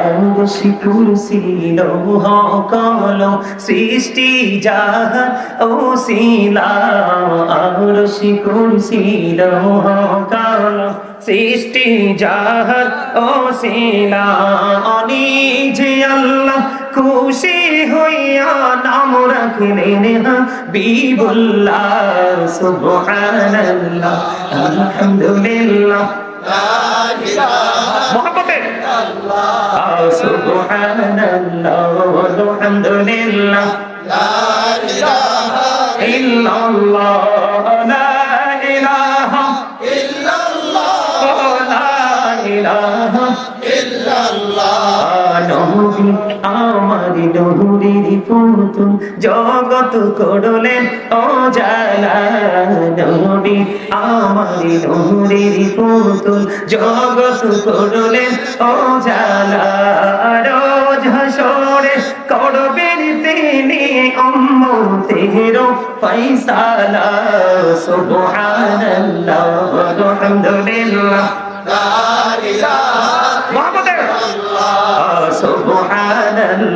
আরশি কুরসি লৌহ সৃষ্টি জাহান ও শিলা আরশি কুরসি লৌহ সৃষ্টি জাহান ও শিলা অনিজে খুশি হইয়া নাম রাখলেন বিবুল্লাহ সুবহানাল্লাহ আলহামদুলিল্লাহ সুবহানাল্লাহ আলহামদুলিল্লাহ ইল্লাল্লাহ লা ইলাহা আমার নহুরির পুতুল। জগত করলেন ও জালা নবী। আমার নহুরির পুতুল। জগত করলেন ও জালা রোজ হাসরে করবেন তিনি উম্মতের ফয়সালা। সুবহানাল্লাহ, আলহামদুলিল্লাহ।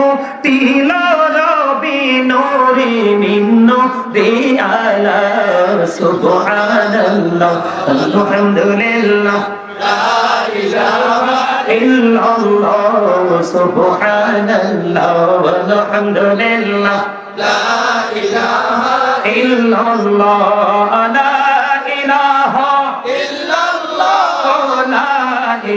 মুক্তি রবি নোরে নিম্ন দিয়ালা সুবহানাল্লাহ, আলহামদুলিল্লাহ। লা ইলাহা ইল্লাল্লাহ, সুবহানাল্লাহ, আলহামদুলিল্লাহ। লা ইলাহা ইল্লাল্লাহ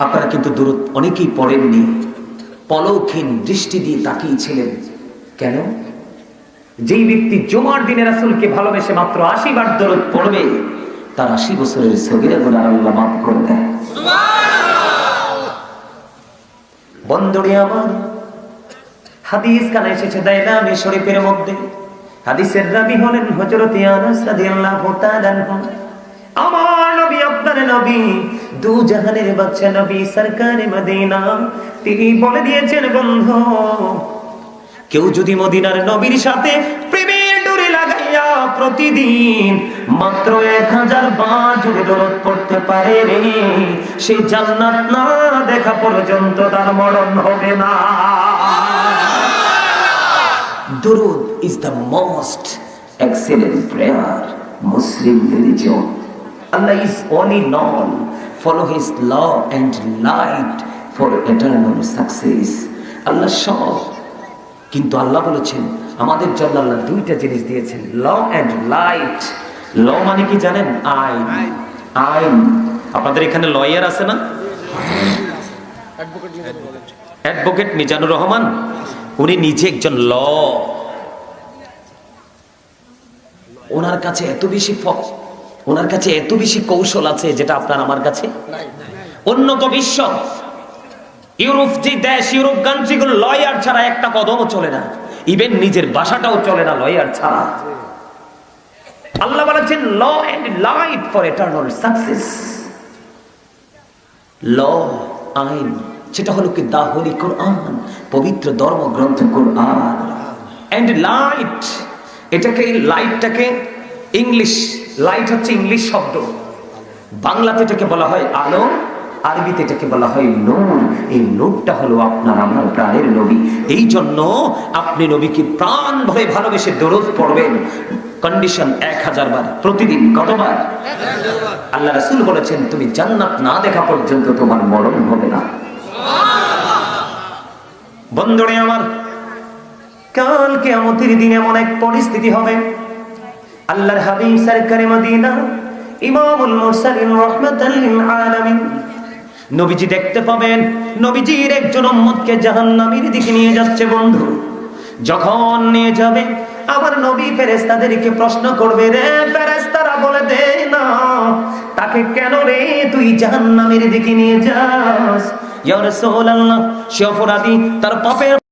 আপনারা কিন্তু দূরত অনেকেই পড়েননি। পলক্ষীন দৃষ্টি দিয়ে তাকিয়েছিলেন। কেন? যেই ব্যক্তি জুমার দিনে রাসুলকে ভালোবেসে মাত্র আশি বার দরদ পড়বে তার আশি বছরের সগিরা গুণার আল্লাহ মাফ করে দেয়। বন্ধুরে আমার, হাদিস কানে এসেছে দাইলামি শরীফের মধ্যে। হাদিসের রাবি হলেন আনাস তাআলা আমার নবী, আপনার নবী, দু জাহানের বাচ্চা নবী সরকারে মদিনা। তিনি বলে দিয়েছেন, বন্ধু, কেউ যদি মদিনার নবীর সাথে প্রেমের ডোরে প্রতিদিন মাত্র এক হাজার বার জুড়ে দরদ পড়তে পারে রে সে জান্নাত না দেখা পর্যন্ত তার মরণ হবে না দরুদ is the most excellent prayer Muslim religion Allah is only known. Follow His law and light for eternal success. Allah সব কিন্তু আল্লাহ বলেছেন আমাদের জন্য আল্লাহ দুইটা জিনিস দিয়েছেন ল অ্যান্ড লাইট ল মানে কি জানেন? আইন। আইন। আপনাদের এখানে লয়ার আছে না? অ্যাডভোকেট মিজানুর রহমান। উনি নিজে একজন ল ওনার কাছে এত বেশি ওনার কাছে এত বেশি কৌশল আছে যেটা আপনার আমার কাছে? উন্নত বিশ্ব। ইউরোপ যে দেশ, ইউরোপ কান্ট্রিগুলো লয়ার ছাড়া একটা কদমও চলে না। ইভেন নিজের বাসাটাও চলে না লয়ার ছাড়া। আল্লাহ বলেছেন law and light for eternal success law আইন, সেটা হলো কি দা হোলি কোরআন, পবিত্র ধর্মগ্রন্থ কোরআন। এন্ড লাইট এটাকে লাইটটাকে ইংলিশ লাইট হচ্ছে ইংলিশ শব্দ। বাংলাতে এটাকে বলা হয় আলো। আরবিতে এটাকে বলা হয় নূর। এই নূরটা হলো আপনার আমার প্রাণের নবী। এই জন্য আপনি নবীকে প্রাণ ভরে ভালোবেসে দরদ পড়বেন। কন্ডিশন এক হাজার বার, প্রতিদিন কতবার? আল্লাহ রাসূল বলেছেন, তুমি জান্নাত না দেখা পর্যন্ত তোমার মরণ হবে না। বন্ধুরে আমার, কাল কিয়ামতের দিন এমন এক পরিস্থিতি হবে। আল্লাহর হাবিব সরকারে মদিনা, ইমামুল মুরসালিন রাহমাতাল লিল আলামিন নবীজি দেখতে পাবেন, নবীজির একজন উম্মতকে জাহান্নামের দিকে নিয়ে যাচ্ছে বন্ধু। যখন নিয়ে যাবে, আবার নবী ফেরেস্তাদেরকে প্রশ্ন করবে, রে ফেরেস্তারা বলে দে না, তাকে কেন রে তুই জাহান্নামের দিকে নিয়ে যাস? ইয়া রাসূলুল্লাহ, সে অপরাধী, তার পাপের